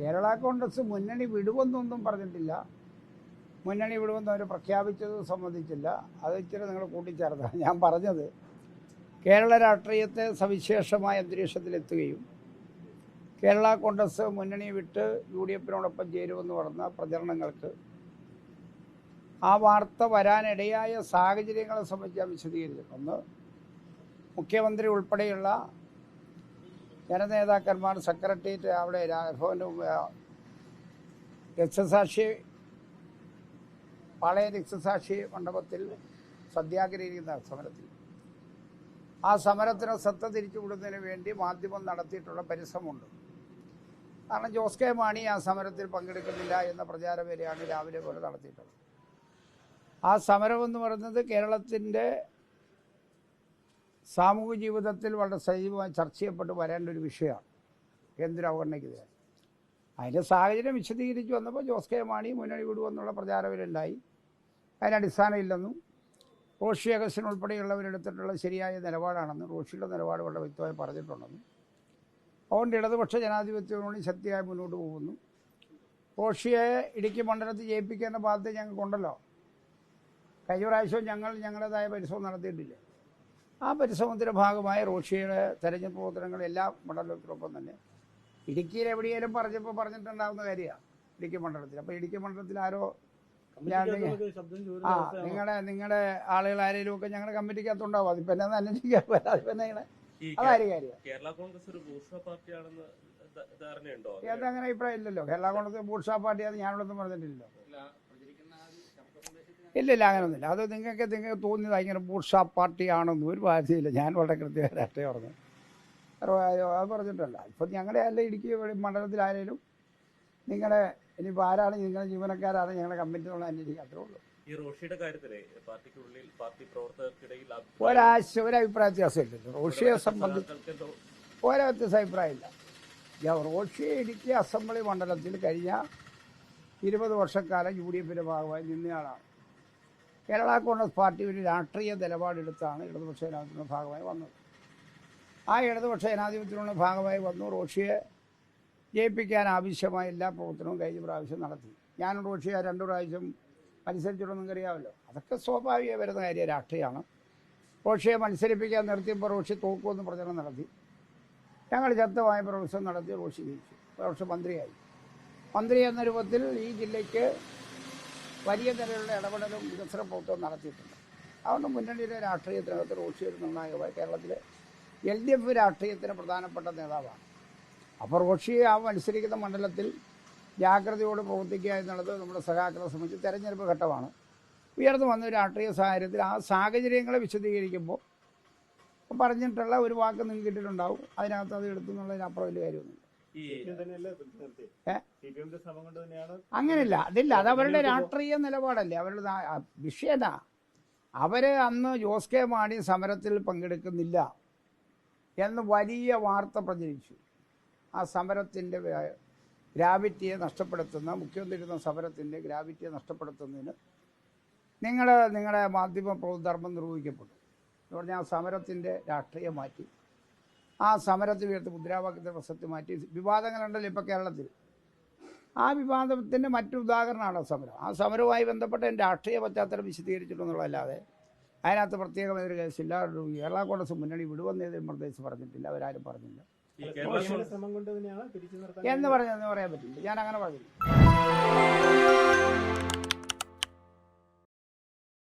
കേരള കോൺഗ്രസ് മുന്നണി വിടുവെന്നൊന്നും പറഞ്ഞിട്ടില്ല. മുന്നണി വിടുമെന്ന് അവർ പ്രഖ്യാപിച്ചത് സംബന്ധിച്ചില്ല. അത് ഇച്ചിരി നിങ്ങൾ കൂട്ടിച്ചേർത്താണ് ഞാൻ പറഞ്ഞത് കേരള രാഷ്ട്രീയത്തെ സവിശേഷമായ അന്തരീക്ഷത്തിലെത്തുകയും കേരള കോൺഗ്രസ് മുന്നണി വിട്ട് യു ഡി എഫിനോടൊപ്പം ചേരുമെന്ന് പറഞ്ഞ പ്രചരണങ്ങൾക്ക് ആ വാർത്ത വരാനിടയായ സാഹചര്യങ്ങളെ സംബന്ധിച്ച് ഞാൻ വിശദീകരിച്ചു ഒന്ന് മുഖ്യമന്ത്രി ഉൾപ്പെടെയുള്ള ജനനേതാക്കന്മാർ സെക്രട്ടേറിയറ്റ് അവിടെ രാഘവന്റെ രക്തസാക്ഷി പാളയ രക്തസാക്ഷി മണ്ഡപത്തിൽ സത്യാഗ്രഹിക്കുന്ന സമരത്തിൽ. ആ സമരത്തിന് സത്ത തിരിച്ചുവിടുന്നതിന് വേണ്ടി മാധ്യമം നടത്തിയിട്ടുള്ള പരിശ്രമമുണ്ട്. കാരണം ജോസ് കെ മാണി ആ സമരത്തിൽ പങ്കെടുക്കുന്നില്ല എന്ന പ്രചാരവേലയാണ് രാവിലെ പോലെ നടത്തിയിട്ടുള്ളത്. ആ സമരം എന്ന് പറയുന്നത് കേരളത്തിന്റെ സാമൂഹിക ജീവിതത്തിൽ വളരെ സജീവമായി ചർച്ച ചെയ്യപ്പെട്ട് വരേണ്ട ഒരു വിഷയമാണ്. കേന്ദ്ര അവഗണനയ്ക്കെതിരെ അതിന്റെ സാഹചര്യം വിശദീകരിച്ച് വന്നപ്പോൾ ജോസ് കെ മാണി മുന്നണി വിടുമെന്നുള്ള പ്രചാരവരുണ്ടായി അതിന് അടിസ്ഥാനമില്ലെന്നും റോഷി അഗസ്റ്റിൻ ഉൾപ്പെടെയുള്ളവരെടുത്തിട്ടുള്ള ശരിയായ നിലപാടാണെന്നും റോഷിയുടെ നിലപാട് വളരെ വ്യക്തമായി പറഞ്ഞിട്ടുണ്ടെന്നും അതുകൊണ്ട് ഇടതുപക്ഷ ജനാധിപത്യത്തിനോട് ശക്തിയായി മുന്നോട്ട് പോകുന്നു. റോഷിയെ ഇടുക്കി മണ്ഡലത്തിൽ ജയിപ്പിക്കേണ്ട ബാധ്യത ഞങ്ങൾക്കുണ്ടല്ലോ. കഴിഞ്ഞ പ്രാവശ്യം ഞങ്ങൾ ഞങ്ങളുടേതായ പരിശ്രമം നടത്തിയിട്ടില്ലേ? ആ പരിശ്രമത്തിന്റെ ഭാഗമായി റോഷിയുടെ തെരഞ്ഞെടുപ്പ് പ്രവർത്തനങ്ങൾ എല്ലാ മണ്ഡലത്തിനൊപ്പം തന്നെ. ഇടുക്കിയിൽ എവിടെയെങ്കിലും പറഞ്ഞപ്പോൾ പറഞ്ഞിട്ടുണ്ടാകുന്ന കാര്യമാണ് ഇടുക്കി മണ്ഡലത്തിൽ. അപ്പോൾ ഇടുക്കി മണ്ഡലത്തിൽ ആരോ ആ നിങ്ങളുടെ നിങ്ങളുടെ ആളുകൾ ആരെങ്കിലും ഒക്കെ ഞങ്ങളുടെ കമ്മിറ്റിക്കകത്തുണ്ടാവും. അതിപ്പോ എന്നെ അന്വേഷിക്കാൻ അതിപ്പോൾ നിങ്ങളെ ഈ അതാര് കാര്യം? കേരള കോൺഗ്രസ് ഒരു ബൂർഷ പാർട്ടിയാണെന്ന് ധാരണയുണ്ടോ അങ്ങനെ അഭിപ്രായം ഇല്ലല്ലോ കേരള കോൺഗ്രസ് ബൂർഷ പാർട്ടിയാണ് ഞാനിവിടെ പറഞ്ഞിട്ടില്ലല്ലോ. ഇല്ല ഇല്ല അങ്ങനൊന്നുമില്ല. അത് നിങ്ങൾക്ക് നിങ്ങൾക്ക് തോന്നിയത് ഭയങ്കര ബൂർഷാ പാർട്ടിയാണെന്ന് ഒരു ബാധ്യതയില്ല ഞാൻ വളരെ കൃത്യമായി രാഷ്ട്രീയം പറഞ്ഞു അത് പറഞ്ഞിട്ടല്ല. ഇപ്പം ഞങ്ങളുടെ അല്ല ഇടുക്കി മണ്ഡലത്തിലായാലും നിങ്ങളുടെ ഇനിയിപ്പോൾ ആരാണ് നിങ്ങളുടെ ജീവനക്കാരാണ് ഞങ്ങളുടെ കമ്മിറ്റി എന്നുള്ള അന്വേഷിക്കുക അത്രേ ഉള്ളൂ. ഈ റോഷിയുടെ കാര്യത്തിലെ പാർട്ടിക്കുള്ളിൽ പാർട്ടി പ്രവർത്തകർക്കിടയിൽ ഒരാശ ഒരു അഭിപ്രായ വ്യത്യാസമില്ലല്ലോ. റോഷിയെ സംബന്ധിച്ച് ഒരേ വ്യത്യസ്ത അഭിപ്രായമില്ല. റോഷി ഇടുക്കി അസംബ്ലി മണ്ഡലത്തിൽ കഴിഞ്ഞ ഇരുപത് വർഷക്കാലം യു ഡി എഫിന്റെ ഭാഗമായി നിന്നയാളാണ്. കേരള കോൺഗ്രസ് പാർട്ടി ഒരു രാഷ്ട്രീയ നിലപാടെടുത്താണ് ഇടതുപക്ഷ ജനാധിപത്യത്തിന്റെ ഭാഗമായി വന്നത്. ആ ഇടതുപക്ഷ ജനാധിപത്യത്തിനുള്ള ഭാഗമായി വന്നു. റോഷിയെ ജയിപ്പിക്കാൻ ആവശ്യമായ എല്ലാ പ്രവർത്തനവും കഴിഞ്ഞ പ്രാവശ്യം നടത്തി. ഞാൻ റോഷിയെ രണ്ടു പ്രാവശ്യം മത്സരിച്ചിട്ടൊന്നും അറിയാമല്ലോ അതൊക്കെ സ്വാഭാവികമായി വരുന്ന കാര്യം രാഷ്ട്രീയമാണ്. റോഷിയെ മത്സരിപ്പിക്കാൻ നിർത്തിയപ്പോൾ റോഷി തോക്കുമെന്ന് പ്രചരണം നടത്തി. ഞങ്ങൾ ശക്തമായ പ്രവർത്തനം നടത്തി റോഷി ജയിച്ചു. റോഷി മന്ത്രിയായി. മന്ത്രി എന്ന രൂപത്തിൽ ഈ ജില്ലയ്ക്ക് വലിയ തരത്തിലുള്ള ഇടപെടലും വികസന പ്രവർത്തനവും നടത്തിയിട്ടുണ്ട്. അതുകൊണ്ട് മുന്നണിയിലെ രാഷ്ട്രീയത്തിനകത്ത് റോഷി ഒരു നിർണായകമായി കേരളത്തിലെ എൽ ഡി എഫ് രാഷ്ട്രീയത്തിന് പ്രധാനപ്പെട്ട നേതാവാണ്. അപ്പോൾ റോഷിയെ ആ മത്സരിക്കുന്ന മണ്ഡലത്തിൽ ജാഗ്രതയോട് പ്രവർത്തിക്കുക എന്നുള്ളത് നമ്മുടെ സഹാക്കളെ സംബന്ധിച്ച് തെരഞ്ഞെടുപ്പ് ഘട്ടമാണ്. ഉയർന്നു വന്ന രാഷ്ട്രീയ സാഹചര്യത്തിൽ ആ സാഹചര്യങ്ങളെ വിശദീകരിക്കുമ്പോൾ പറഞ്ഞിട്ടുള്ള ഒരു വാക്ക് നിങ്ങൾക്ക് കിട്ടിയിട്ടുണ്ടാവും. അതിനകത്ത് അത് എടുത്തു എന്നുള്ളതിനപ്പുറം വലിയ കാര്യമൊന്നുമില്ല. അങ്ങനെയില്ല അതില്ല അത് അവരുടെ രാഷ്ട്രീയ നിലപാടല്ലേ അവരുടെ വിഷയത അവർ അന്ന് ജോസ് കെ മാണി സമരത്തിൽ പങ്കെടുക്കുന്നില്ല എന്ന് വലിയ വാർത്ത പ്രചരിച്ചു. ആ സമരത്തിന്റെ ഗ്രാവിറ്റിയെ നഷ്ടപ്പെടുത്തുന്ന മുഖ്യമന്ത്രിയുടെ സമരത്തിന്റെ സമരത്തിന്റെ ഗ്രാവിറ്റിയെ നഷ്ടപ്പെടുത്തുന്നതിന് നിങ്ങളെ നിങ്ങളുടെ മാധ്യമ ധർമ്മം നിർവഹിക്കപ്പെട്ടു എന്ന് പറഞ്ഞാൽ ആ സമരത്തിന്റെ രാഷ്ട്രീയം മാറ്റി. ആ സമരത്തിൽ ഉയർത്തി മുദ്രാവാക്യത്തെ പ്രസക്തി മാറ്റി. വിവാദങ്ങളുണ്ടല്ലോ ഇപ്പോൾ കേരളത്തിൽ. ആ വിവാദത്തിന്റെ മറ്റൊരു ഉദാഹരണമാണ് സമരം. ആ സമരവുമായി ബന്ധപ്പെട്ട് എന്റെ രാഷ്ട്രീയ പശ്ചാത്തലം വിശദീകരിച്ചിട്ടുണ്ടെന്നുള്ളതല്ലാതെ അതിനകത്ത് പ്രത്യേകം ഒരു കേസില്ല കേരള കോൺഗ്രസ് മുന്നണി വിടുവെന്നേതും പ്രത്യേകിച്ച് പറഞ്ഞിട്ടില്ല. അവരാരും പറഞ്ഞില്ല. എന്ന് പറഞ്ഞതെന്ന് പറയാൻ പറ്റില്ല. ഞാൻ അങ്ങനെ പറഞ്ഞില്ല.